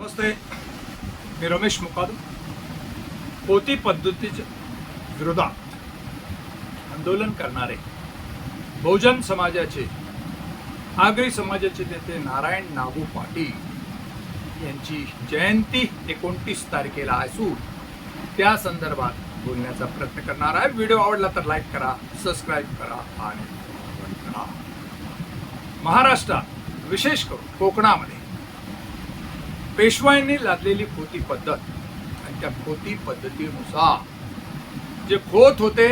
नमस्ते मी रमेश मुकादम पोती पद्धतीच्या विरोधात आंदोलन करणारे बहुजन समाजाचे आगरी समाजाचे नेते नारायण नागू पाटील यांची जयंती एकोणतीस तारखेला असून त्या संदर्भात बोलण्याचा प्रयत्न करणार आहे. व्हिडिओ आवडला तर लाईक करा सबस्क्राईब करा आणि करा. महाराष्ट्रात विशेष करून कोकणामध्ये पेशवाईंनी लादलेली खोती पद्धत आणि त्या खोती पद्धतीनुसार जे खोत होते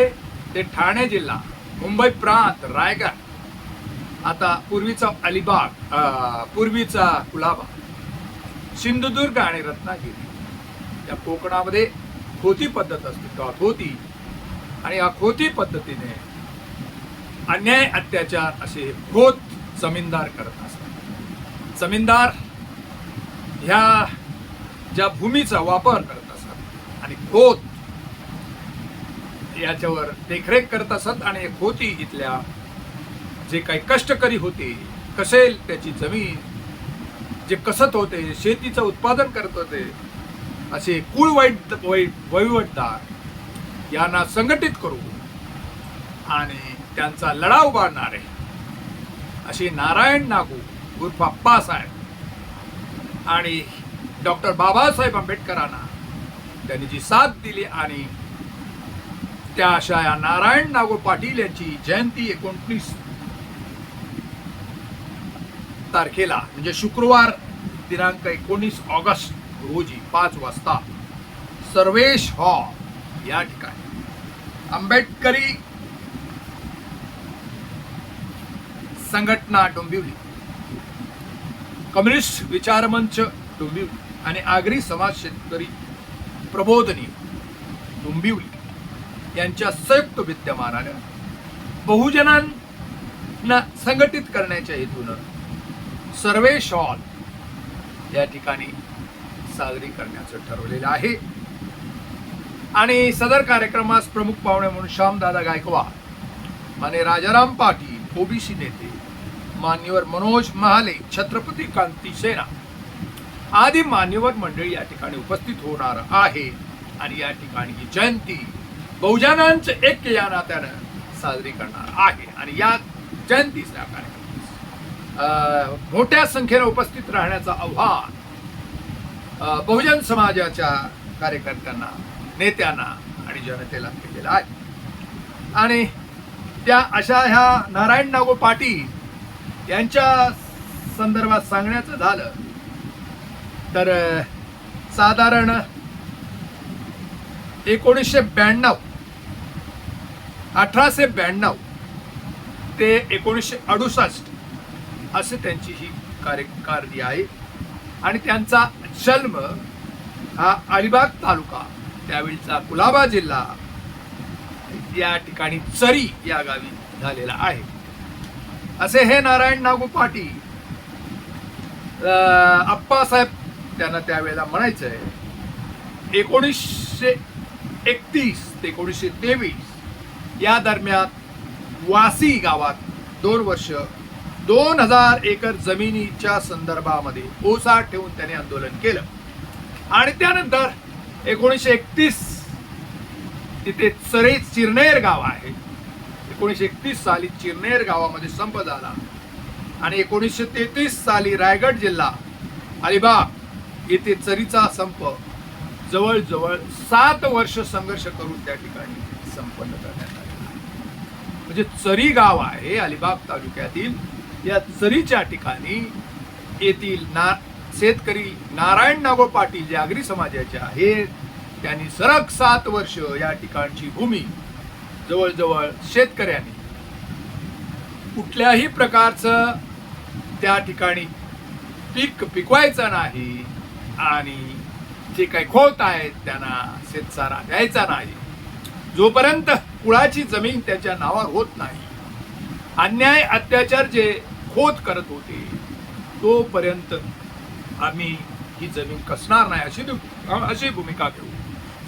ते ठाणे जिल्हा मुंबई प्रांत रायगड आता पूर्वीचा अलिबाग पूर्वीचा कुलाबा सिंधुदुर्ग आणि रत्नागिरी. या कोकणामध्ये खोती पद्धत अस्तित्वात होती आणि या खोती पद्धतीने अन्याय अत्याचार असे खोत जमीनदार करत असतात. जमीनदार ह्या ज्या भूमीचा वापर करत असत आणि खोत याच्यावर देखरेख करत असत आणि खोती इथल्या जे काही कष्टकरी होते कसेल त्याची जमीन जे कसत होते शेतीचं उत्पादन करत होते असे कुळ वाईट वाईट वहिवटदार यांना संघटित करू आणि त्यांचा लढा उभारणारे असे नारायण नागू उर्फ अप्पासाहेब आणि डॉक्टर बाबासाहेब आंबेडकरांना त्यांनी जी साथ दिली आणि त्या अशा या नारायण नागो पाटील यांची जयंती एकोणतीस तारखेला म्हणजे शुक्रवार दिनांक एकोणीस ऑगस्ट रोजी पाच वाजता सर्वेश हॉ या ठिकाणी. आंबेडकरी संघटना डोंबिवली. कम्युनिस्ट विचारमंच डोंबिवली आणि आगरी समाज शेतकरी प्रबोधनी डोंबिवली यांच्या संयुक्त विद्यमानानं बहुजनांना संघटित करण्याच्या हेतूनं सर्वे हॉल या ठिकाणी साजरी करण्याचं ठरवलेलं आहे. आणि सदर कार्यक्रमास प्रमुख पाहुणे म्हणून श्यामदादा गायकवाड माने राजाराम पाटील ओबीसी नेते मान्यवर मनोज महाले छत्रपती कांती सेना. आदी मान्यवर मंडळी या ठिकाणी उपस्थित होणार आहे. आणि या ठिकाणी ही जयंती बहुजनांचं ऐक्य या नात्यानं साजरी करणार आहे. आणि या जयंतीचा कार्यक्रमात मोठ्या संख्येने उपस्थित राहण्याचं आव्हान बहुजन समाजाच्या कार्यकर्त्यांना नेत्यांना आणि जनतेला केलेलं आहे. आणि त्या अशा ह्या नारायण नागो पाटील यांच्या संदर्भात सांगण्याचं झालं. तर साधारण एकोणीसशे ब्याण्णव अठराशे ब्याण्णव ते एकोणीसशे अडुसष्ट असे त्यांची ही कार्यकारणी आहे. आणि त्यांचा जन्म हा अलिबाग तालुका त्यावेळीचा कुलाबा जिल्हा या ठिकाणी चरी या गावी झालेला आहे. असे हे नारायण नागू पाटील आप्पासाहेब अप्पासाहेब त्यांना त्यावेळेला म्हणायचं आहे एकोणीसशे एकतीस ते एकोणीसशे तेवीस या दरम्यान वासी गावात दोन वर्ष दोन हजार एकर जमिनीच्या संदर्भामध्ये ओसा ठेवून त्याने आंदोलन केलं. आणि त्यानंतर एकोणीसशे एकतीस तिथे चरे चिरनेर गाव आहे. एकोणीसशे एकतीस साली चिरनेर गावामध्ये संप झाला. आणि एकोणीसशे तेहतीस साली रायगड जिल्हा अलिबाग येथे चरीचा संप. जवळजवळ सात वर्ष संघर्ष करून त्या ठिकाणी संपन्न करण्यात आला. म्हणजे चरी गाव आहे अलिबाग तालुक्यातील. या चरीच्या ठिकाणी येथील ना शेतकरी नारायण नागो पाटील जे आगरी समाजाचे आहेत त्यांनी सरक सात वर्ष या ठिकाणची भूमी जवळजवळ शेतकऱ्यांनी कुठल्याही प्रकारचं त्या ठिकाणी पीक पिकवायचं नाही आणि जे काही खोत आहेत त्यांना शेतसारा द्यायचा नाही. जोपर्यंत कुळाची जमीन त्याच्या नावावर होत नाही अन्याय अत्याचार जे खोत करत होते तोपर्यंत आम्ही ही जमीन कसणार नाही अशी अशी भूमिका घेऊ.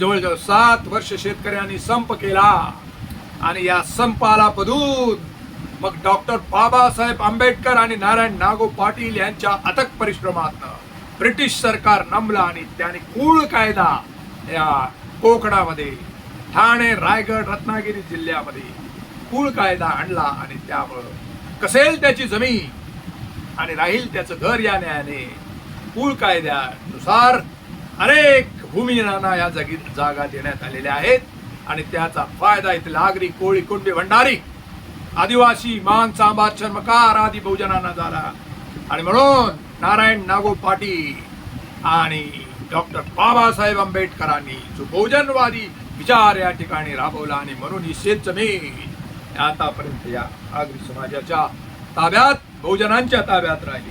जवळजवळ सात वर्ष शेतकऱ्यांनी संप केला. आणि या संपाला बधून मग डॉक्टर बाबासाहेब आंबेडकर आणि नारायण नागो पाटील यांच्या अथक परिश्रमात ब्रिटिश सरकार नमलं आणि त्याने कुळ कायदा या कोकणामध्ये ठाणे रायगड रत्नागिरी जिल्ह्यामध्ये कुळ कायदा आणला आणि त्यामुळं कसेल त्याची जमीन आणि राहील त्याचं घर या न्यायाने कुळ कायद्यानुसार अनेक भूमिहीनांना या जागी जागा देण्यात आलेल्या आहेत. आणि त्याचा फायदा इथले आगरी कोळी कुंडी भंडारी आदिवासी मान सांबा चर्मकार आदी बहुजनांना झाला. आणि म्हणून नारायण नागो पाटील आणि डॉक्टर बाबासाहेब आंबेडकरांनी जो बहुजनवादी विचार या ठिकाणी राबवला आणि म्हणून ही शेत जमीन आतापर्यंत या आगरी समाजाच्या ताब्यात बहुजनांच्या ताब्यात राहिली.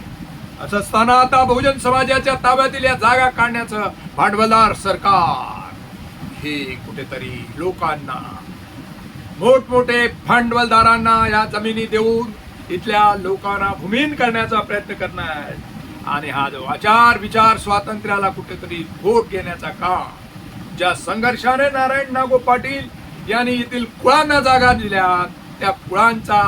असं असताना आता बहुजन समाजाच्या ताब्यातील या जागा काढण्याचं भांडवलदार सरकार हे कुठेतरी लोकांना मोठमोठे भांडवलदारांना या जमिनी देऊन इथल्या लोकांना भूमिहीन करण्याचा प्रयत्न करणार. आणि हा जो आचार विचार स्वातंत्र्याला कुठेतरी भोट घेण्याचा काम ज्या संघर्षाने नारायण नागो पाटील यांनी येथील कुळांना जागा दिल्या त्या कुळांचा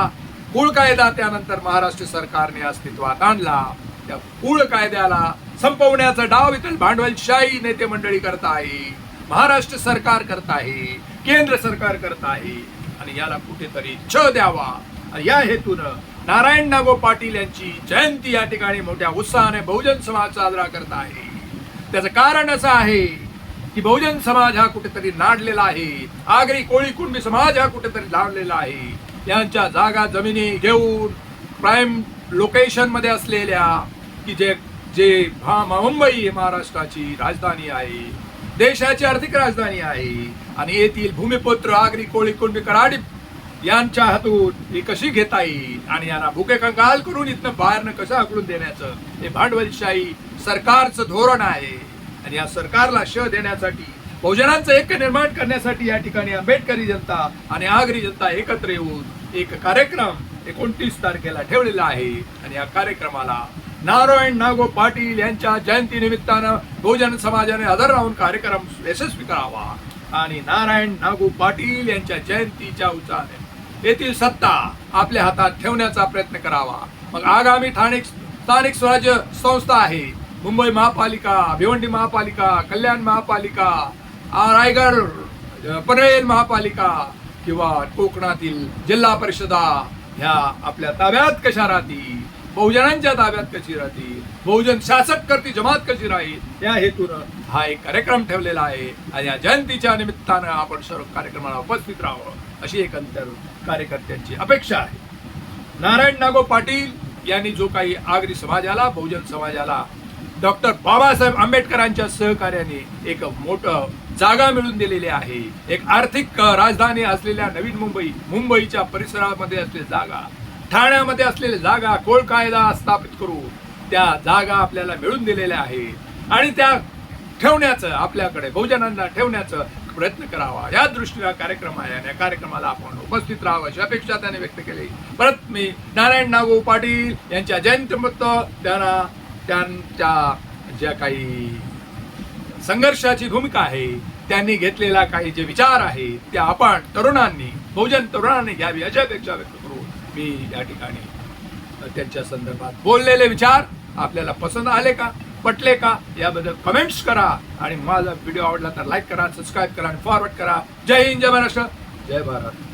कुळ कायदा त्यानंतर महाराष्ट्र सरकारने अस्तित्वात आणला. त्या कुळ कायद्याला संपवण्याचा डाव इथं भांडवलशाही नेते मंडळी करत आहे महाराष्ट्र सरकार करत आहे केंद्र सरकार करत आहे आणि याला कुठेतरी छ द्यावा. आणि या हेतूनं नारायण नागो पाटील यांची जयंती या ठिकाणी मोठ्या उत्साहाने बहुजन समाज साजरा करत आहे. त्याचं कारण असं आहे की बहुजन समाज हा कुठेतरी नाडलेला आहे. आगरी कोळी कुणबी समाज हा कुठेतरी लाडलेला आहे. यांच्या जागा जमिनी घेऊन प्राईम लोकेशनमध्ये असलेल्या की जे जे भा- मुंबई ही महाराष्ट्राची राजधानी आहे देशाची आर्थिक राजधानी आहे. आणि येथील भूमिपुत्र आगरी कोळी कुंडी कराडी यांच्या हातून ही कशी घेता येईल आणि यांना भुके कंगाल करून इथनं बाहेरनं कसं आकडून देण्याचं हे भांडवलशाही सरकारचं धोरण आहे. आणि या सरकारला श देण्यासाठी बहुजनांचं एक निर्माण करण्यासाठी या ठिकाणी आंबेडकरी जनता आणि आगरी जनता एकत्र येऊन एक कार्यक्रम एकोणतीस तारखेला ठेवलेला आहे. आणि या कार्यक्रमाला नारायण नागो पाटील यांच्या जयंती निमित्तानं बहुजन समाजाने हजर राहून कार्यक्रम यशस्वी करावा. आणि नारायण नागो पाटील यांच्या जयंतीच्या उत्साहाने येथील सत्ता आपल्या हातात ठेवण्याचा प्रयत्न करावा. मग आगामी स्थानिक स्थानिक स्वराज्य संस्था आहे. मुंबई महापालिका भिवंडी महापालिका कल्याण महापालिका रायगड पनवेल महापालिका किंवा कोकणातील जिल्हा परिषदा ह्या आपल्या ताब्यात कशा राहतील? बहुजनांच्या ताब्यात कशी राहतील? बहुजन शासक करती जमात कशी राहील? या हेतून हा एक कार्यक्रम ठेवलेला आहे आणि या जयंतीच्या निमित्तानं आपण सर्व कार्यक्रमाला उपस्थित राहावं अशी एक अंतर कार्यकर्त्यांची अपेक्षा आहे. नारायण नागो पाटील यांनी जो काही आगरी समाजाला बहुजन समाजाला डॉक्टर बाबासाहेब आंबेडकरांच्या सहकार्याने एक मोठं जागा मिळून दिलेली आहे. एक आर्थिक राजधानी असलेल्या नवीन मुंबई मुंबईच्या परिसरामध्ये असलेली जागा. ठाण्यामध्ये असलेल्या जागा कोळ कायदा स्थापित करून त्या जागा आपल्याला मिळून दिलेल्या आहेत. आणि त्या ठेवण्याचं आपल्याकडे बहुजनांना ठेवण्याचं प्रयत्न करावा. या दृष्टीने कार्यक्रम आहे आणि या कार्यक्रमाला आपण उपस्थित राहावं अशी अपेक्षा त्याने व्यक्त केली. परत मी नारायण नागो पाटील यांच्या जयंतीनिमित्त त्यांना त्यांच्या ज्या काही संघर्षाची भूमिका आहे त्यांनी घेतलेला काही जे विचार आहे ते आपण तरुणांनी बहुजन तरुणांनी घ्यावी अशी अपेक्षा व्यक्त मी या ठिकाणी त्यांच्या संदर्भात बोललेले विचार आपल्याला पसंत आले का पटले का याबद्दल कमेंट्स करा आणि माझा व्हिडिओ आवडला तर लाईक करा सबस्क्राईब करा आणि फॉरवर्ड करा. जय हिंद जय महाराष्ट्र जय भारत.